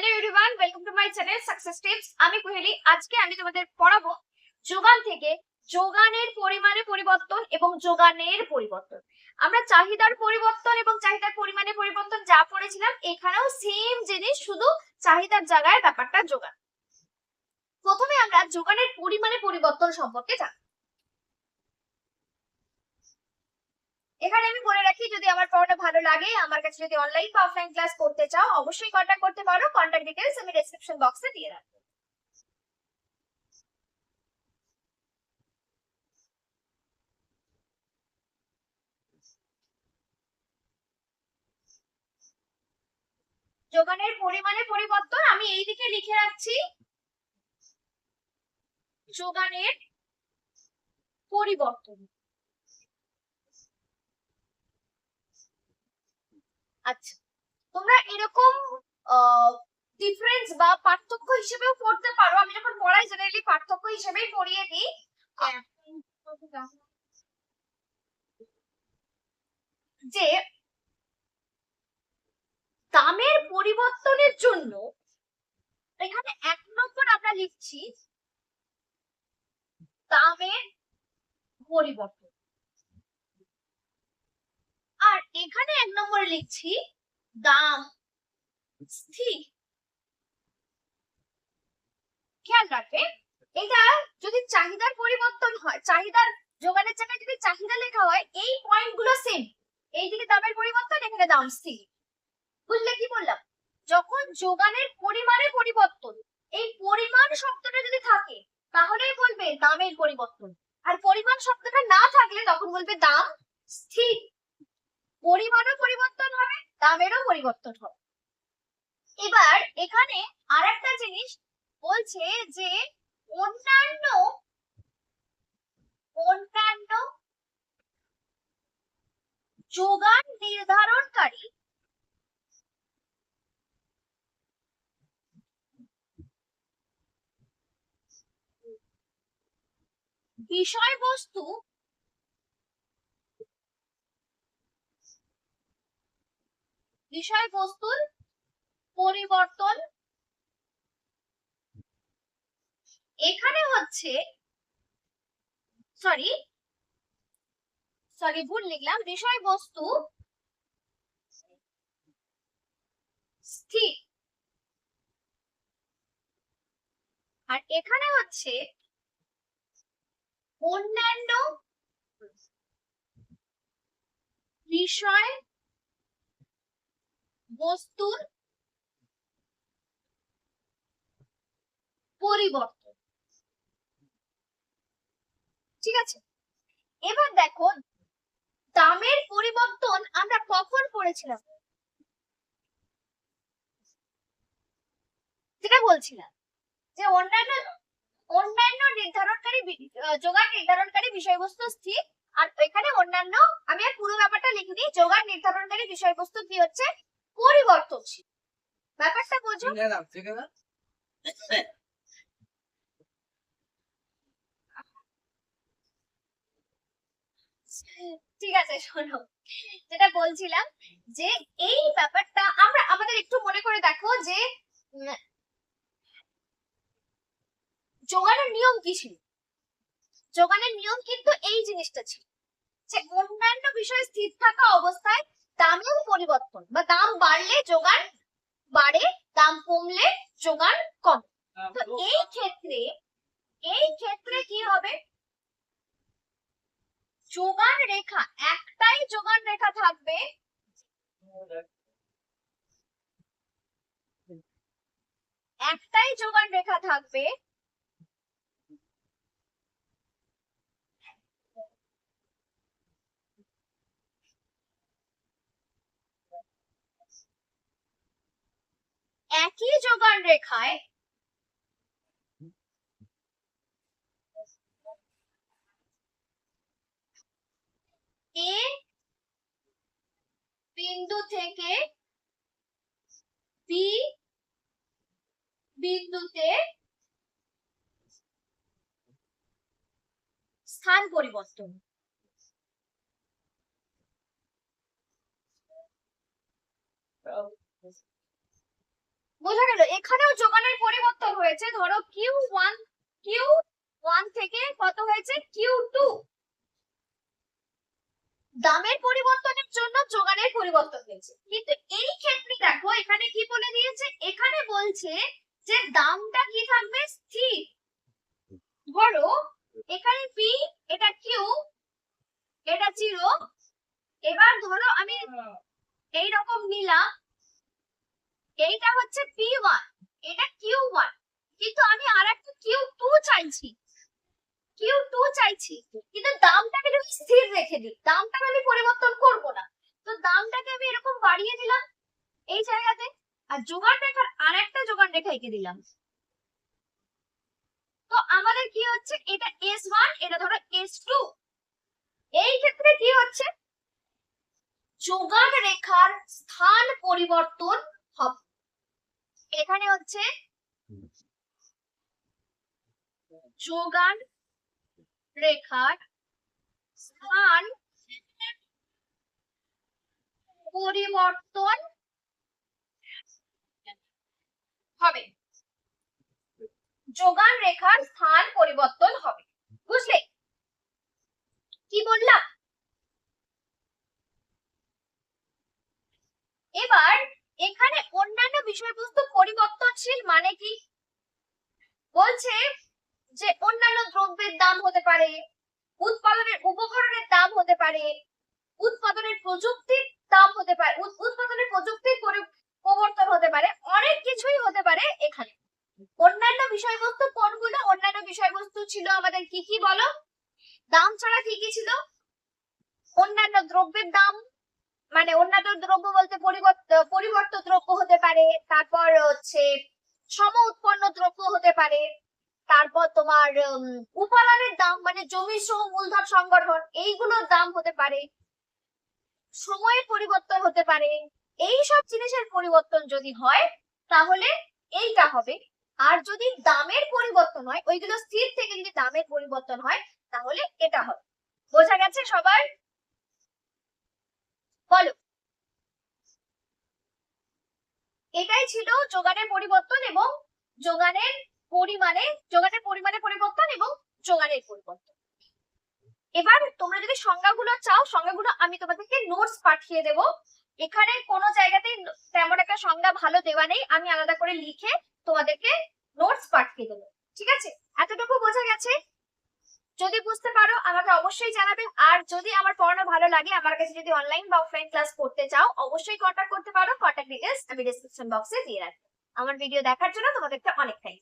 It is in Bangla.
Hello everyone welcome to my channel success tips আমি আজকে আমি তোমাদের পড়াবো যোগান থেকে যোগানের পরিমাণে পরিবর্তন এবং যোগানের পরিবর্তন। আমরা চাহিদার পরিবর্তন এবং চাহিদার পরিমাণে পরিবর্তন যা পড়েছিলাম, এখানেও সেম জিনিস, শুধু চাহিদার জায়গায় ব্যাপারটা যোগান। প্রথমে আমরা যোগানের পরিমাণে পরিবর্তন সম্পর্কে জানব। এখানে আমি বলে রাখি, যদি আমার পড়াটা ভালো লাগে, আমার কাছে যদি অনলাইন বা অফলাইন ক্লাস করতে চাও, অবশ্যই কন্ট্যাক্ট করতে পারো। কন্ট্যাক্ট ডিটেলস আমি ডেসক্রিপশন বক্সে দিয়ে রাখব। যোগানের পরিমাণে পরিবর্তন আমি এই দিকে লিখে রাখছি। যোগানের পরিবর্তন। আচ্ছা। তোমরা এরকম ডিফারেন্স বা পার্থক্য হিসেবেও পড়তে পারো। আমি যখন পড়াই জেনারেলি পার্থক্য হিসেবেই পড়িয়ে দিই। যে দামের পরিবর্তনের জন্য এখানে এক নম্বর আমরা লিখছি দামের পরিবর্তন আর এখানে এক নম্বরে লিখছি দাম। স্থির। খেয়াল রাখবে, এটা যদি চাহিদার পরিবর্তন হয়, চাহিদার যোগানের জায়গায় যদি চাহিদা লেখা হয়, এই পয়েন্টগুলো সেম এইদিকে দামের পরিবর্তন, এখানে দাম স্থির। বুঝলে কি বললাম? যখন যোগানের পরিমাণে পরিবর্তন, এই পরিমাণ শব্দটা যদি থাকে, তাহলেই বলবে দামের পরিবর্তন। আর পরিমাণ শব্দটা না থাকলে তখন বলবে দাম স্থির। পরিমাণও পরিবর্তন হবে, দামেরও পরিবর্তন হবে। এবার এখানে আর একটা জিনিস বলছে যে অন্যান্য অন্যান্য যোগান নির্ধারণকারী বিষয়বস্তু বিষয়বস্তুর পরিবর্তন। এখানে হচ্ছে সরি সরি ভুল লিখলাম। বিষয়বস্তু স্থির। আর এখানে হচ্ছে, অন্যান্য বিষয় বস্তুর পরিবর্তন। ঠিক আছে? এবার দেখো, দামের পরিবর্তন আমরা কখন পড়েছিলাম যেটা বলছিলাম, যে অন্যান্য অন্যান্য নির্ধারণকারী যোগান নির্ধারণকারী বিষয়বস্তু স্থির, আর এখানে অন্যান্য, আমি আর পুরো ব্যাপারটা লিখে দিই, যোগান নির্ধারণকারী বিষয়বস্তু কি হচ্ছে পরিবর্তনশীল ব্যাপারটা বোঝো। ঠিক আছে শোনো। যেটা বলছিলাম যে এই ব্যাপারটা আমরা আমাদের একটু মনে করে দেখো যে যোগানের নিয়ম কি ছিল? যোগানের নিয়ম কিন্তু এই জিনিসটা ছিল যে অন্যান্য বিষয় স্থির থাকা অবস্থায় দামের পরিবর্তন বা দাম বাড়লে যোগান বাড়ে দাম কমলে যোগান কম। তো এই ক্ষেত্রে এই ক্ষেত্রে কি হবে? যোগান রেখা একটাই যোগান রেখা থাকবে। একটাই যোগান রেখা থাকবে একই যোগান রেখায় এ বিন্দু থেকে বি বিন্দুতে স্থান পরিবর্তন। বোঝা গেল এখানেও যোগানের পরিবর্তন হয়েছে। ধরো কিউ ওয়ান কিউ ওয়ান থেকে কত হয়েছে? কিউ টু দামের পরিবর্তনের জন্য যোগানের পরিবর্তন হয়েছে। কিন্তু এই ক্ষেত্রে দেখো এখানে কি বলে দিয়েছে? এখানে বলছে যে দামটা কি থাকবে? স্থির। ধরো এখানে পি এটা কিউ এটা জিরো এবার ধরো আমি এই রকম নিলাম এইটা হচ্ছে পি ওয়ান এটা কিউ ওয়ান কিন্তু আমি আর একটা কিউ টু চাইছি। কিউ টু চাইছি। কিন্তু দামটাকে আমি স্থির রেখে দিই দামটাকে আমি পরিবর্তন করব না। তো দামটাকে আমি এরকম বাড়িয়ে দিলাম এই জায়গাতে, আর যোগান রেখার আর একটা যোগান রেখা এঁকে দিলাম। তো আমাদের কি হচ্ছে? এটা এস ওয়ান এটা ধরো এস টু এই ক্ষেত্রে কি হচ্ছে? যোগান রেখার স্থান পরিবর্তন হবে। এখানে হচ্ছে যোগান রেখার স্থান পরিবর্তন হবে। যোগান রেখার স্থান পরিবর্তন হবে। বুঝলে? কি বললাম? এবার এখানে অন্যান্য বিষয়বস্তু পরিবর্তনশীল মানে কি? বলছে যে অন্যান্য দ্রব্যের দাম হতে পারে, উৎপাদনের উপকরণের দাম হতে পারে, উৎপাদনের প্রযুক্তির দাম হতে পারে, উৎ- উৎপাদনের প্রযুক্তির পরি- প্রবর্তন হতে পারে, অনেক কিছুই হতে পারে এখানে। অন্যান্য বিষয়বস্তু কোনগুলো? অন্যান্য বিষয়বস্তু ছিল আমাদের কি কি বলো? দাম ছাড়া কি কি ছিল? অন্যান্য দ্রব্যের দাম মানে অন্যান্য দ্রব্য বলতে পরিবর্ত দ্রব্য হতে পারে, তারপর হচ্ছে সম উৎপন্ন দ্রব্য হতে পারে, তারপর তোমার উপাদানের দাম মানে জমি সহ মূলধন, সংগঠন, এইগুলোর দাম হতে পারে, সময়ের পরিবর্তন হতে পারে এই সব জিনিসের পরিবর্তন যদি হয়, তাহলে এইটা হবে। আর যদি দামের পরিবর্তন হয়, ওইগুলো স্থির থেকে যদি দামের পরিবর্তন হয়, তাহলে এটা হবে। বোঝা গেছে সবার? বলো। এটাই ছিল যোগানের পরিবর্তন এবং যোগানের পরিমাণে যোগানের পরিমাণে পরিবর্তন এবং যোগানের পরিবর্তন। এবার তোমরা যদি সংজ্ঞাগুলো চাও, সংজ্ঞাগুলো আমি তোমাদেরকে নোটস পাঠিয়ে দেব। এখানে কোনো জায়গাতেই তেমন একটা সংজ্ঞা ভালো দেওয়া নেই। আমি আলাদা করে লিখে তোমাদেরকে নোটস পাঠিয়ে দেবো। ঠিক আছে? এতটুকু বোঝা গেছে। যদি বুঝতে পারো, আমাকে অবশ্যই জানাবে। আর যদি আমার পড়ানো ভালো লাগে, আমার কাছে যদি অনলাইন বা অফলাইন ক্লাস করতে চাও, অবশ্যই কন্ট্যাক্ট করতে পারো। কন্ট্যাক্ট ডিটেলস আমি ডিসক্রিপশন বক্সে দিয়ে রাখব। আমার ভিডিও দেখার জন্য তোমাদেরকে অনেক থ্যাংক